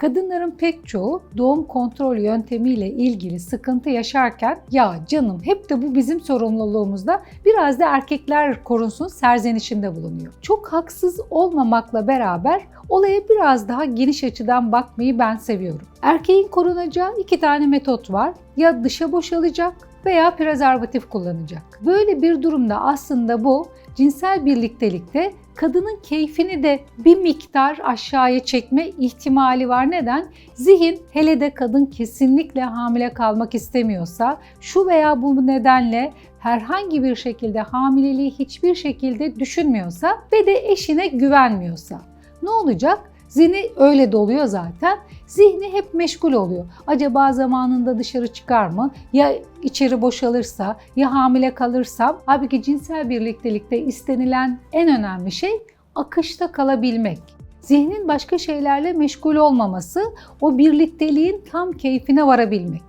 Kadınların pek çoğu doğum kontrol yöntemiyle ilgili sıkıntı yaşarken ya canım hep de bu bizim sorumluluğumuzda biraz da erkekler korunsun serzenişinde bulunuyor. Çok haksız olmamakla beraber olaya biraz daha geniş açıdan bakmayı ben seviyorum. Erkeğin korunacağı iki tane metot var. Ya dışa boşalacak veya prezervatif kullanacak. Böyle bir durumda aslında bu cinsel birliktelikte kadının keyfini de bir miktar aşağıya çekme ihtimali var. Neden? Zihin hele de kadın kesinlikle hamile kalmak istemiyorsa şu veya bu nedenle herhangi bir şekilde hamileliği hiçbir şekilde düşünmüyorsa ve de eşine güvenmiyorsa ne olacak? Zihni öyle doluyor zaten. Zihni hep meşgul oluyor. Acaba zamanında dışarı çıkar mı? Ya içeri boşalırsa, ya hamile kalırsam? Halbuki cinsel birliktelikte istenilen en önemli şey akışta kalabilmek. Zihnin başka şeylerle meşgul olmaması, o birlikteliğin tam keyfine varabilmek.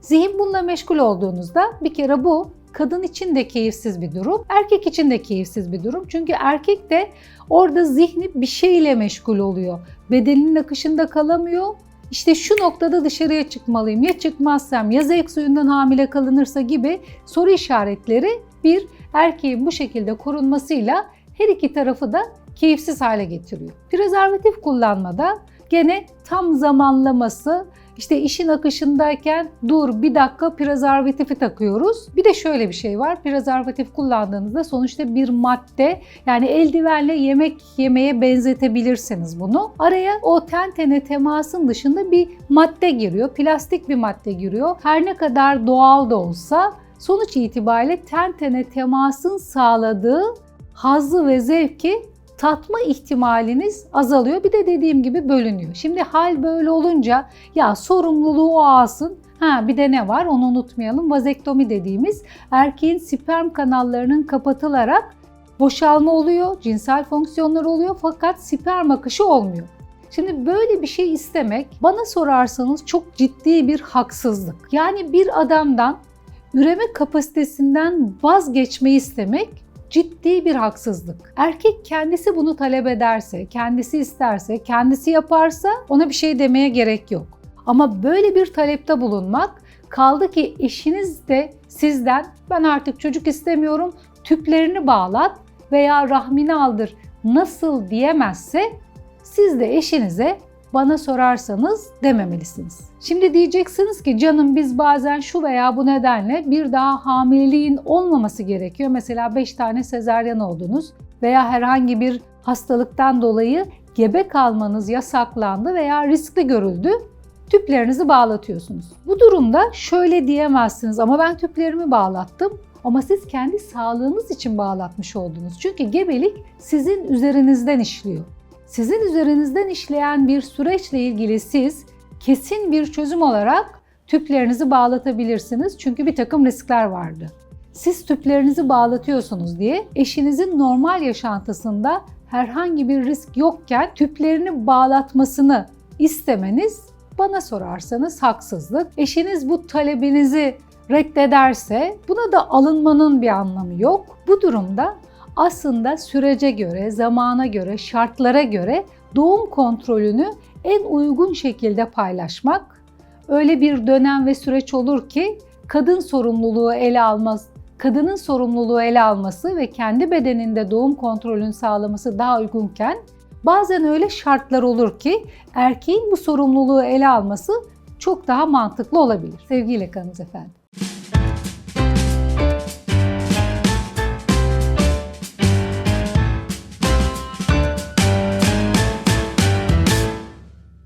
Zihin bununla meşgul olduğunuzda bir kere bu kadın için de keyifsiz bir durum, erkek için de keyifsiz bir durum. Çünkü erkek de orada zihni bir şeyle meşgul oluyor. Bedeninin akışında kalamıyor. İşte şu noktada dışarıya çıkmalıyım. Ya çıkmazsam ya zevk suyundan hamile kalınırsa gibi soru işaretleri bir erkeğin bu şekilde korunmasıyla her iki tarafı da keyifsiz hale getiriyor. Prezervatif kullanmada gene tam zamanlaması işte işin akışındayken dur bir dakika prezervatifi takıyoruz. Bir de şöyle bir şey var. Prezervatif kullandığınızda sonuçta bir madde yani eldivenle yemek yemeye benzetebilirsiniz bunu. Araya o ten tene temasın dışında bir madde giriyor. Plastik bir madde giriyor. Her ne kadar doğal da olsa sonuç itibariyle ten tene temasın sağladığı hazzı ve zevki tatma ihtimaliniz azalıyor. Bir de dediğim gibi bölünüyor. Şimdi hal böyle olunca ya sorumluluğu o alsın. Ha bir de ne var onu unutmayalım. Vazektomi dediğimiz erkeğin sperm kanallarının kapatılarak boşalma oluyor, cinsel fonksiyonlar oluyor fakat sperm akışı olmuyor. Şimdi böyle bir şey istemek bana sorarsanız çok ciddi bir haksızlık. Yani bir adamdan üreme kapasitesinden vazgeçmeyi istemek ciddi bir haksızlık. Erkek kendisi bunu talep ederse, kendisi isterse, kendisi yaparsa ona bir şey demeye gerek yok. Ama böyle bir talepte bulunmak kaldı ki eşiniz de sizden ben artık çocuk istemiyorum tüplerini bağlat veya rahmini aldır nasıl diyemezse siz de eşinize bana sorarsanız dememelisiniz. Şimdi diyeceksiniz ki canım biz bazen şu veya bu nedenle bir daha hamileliğin olmaması gerekiyor. Mesela 5 tane sezaryen oldunuz veya herhangi bir hastalıktan dolayı gebe kalmanız yasaklandı veya riskli görüldü. Tüplerinizi bağlatıyorsunuz. Bu durumda şöyle diyemezsiniz ama ben tüplerimi bağlattım ama siz kendi sağlığınız için bağlatmış oldunuz. Çünkü gebelik sizin üzerinizden işliyor. Sizin üzerinizden işleyen bir süreçle ilgili siz kesin bir çözüm olarak tüplerinizi bağlatabilirsiniz. Çünkü bir takım riskler vardı. Siz tüplerinizi bağlatıyorsunuz diye eşinizin normal yaşantısında herhangi bir risk yokken tüplerini bağlatmasını istemeniz bana sorarsanız haksızlık. Eşiniz bu talebinizi reddederse buna da alınmanın bir anlamı yok. Bu durumda aslında sürece göre, zamana göre, şartlara göre doğum kontrolünü en uygun şekilde paylaşmak öyle bir dönem ve süreç olur ki kadın sorumluluğu ele almaz kadının sorumluluğu ele alması ve kendi bedeninde doğum kontrolünü sağlaması daha uygunken bazen öyle şartlar olur ki erkeğin bu sorumluluğu ele alması çok daha mantıklı olabilir. Sevgiyle kalınız efendim.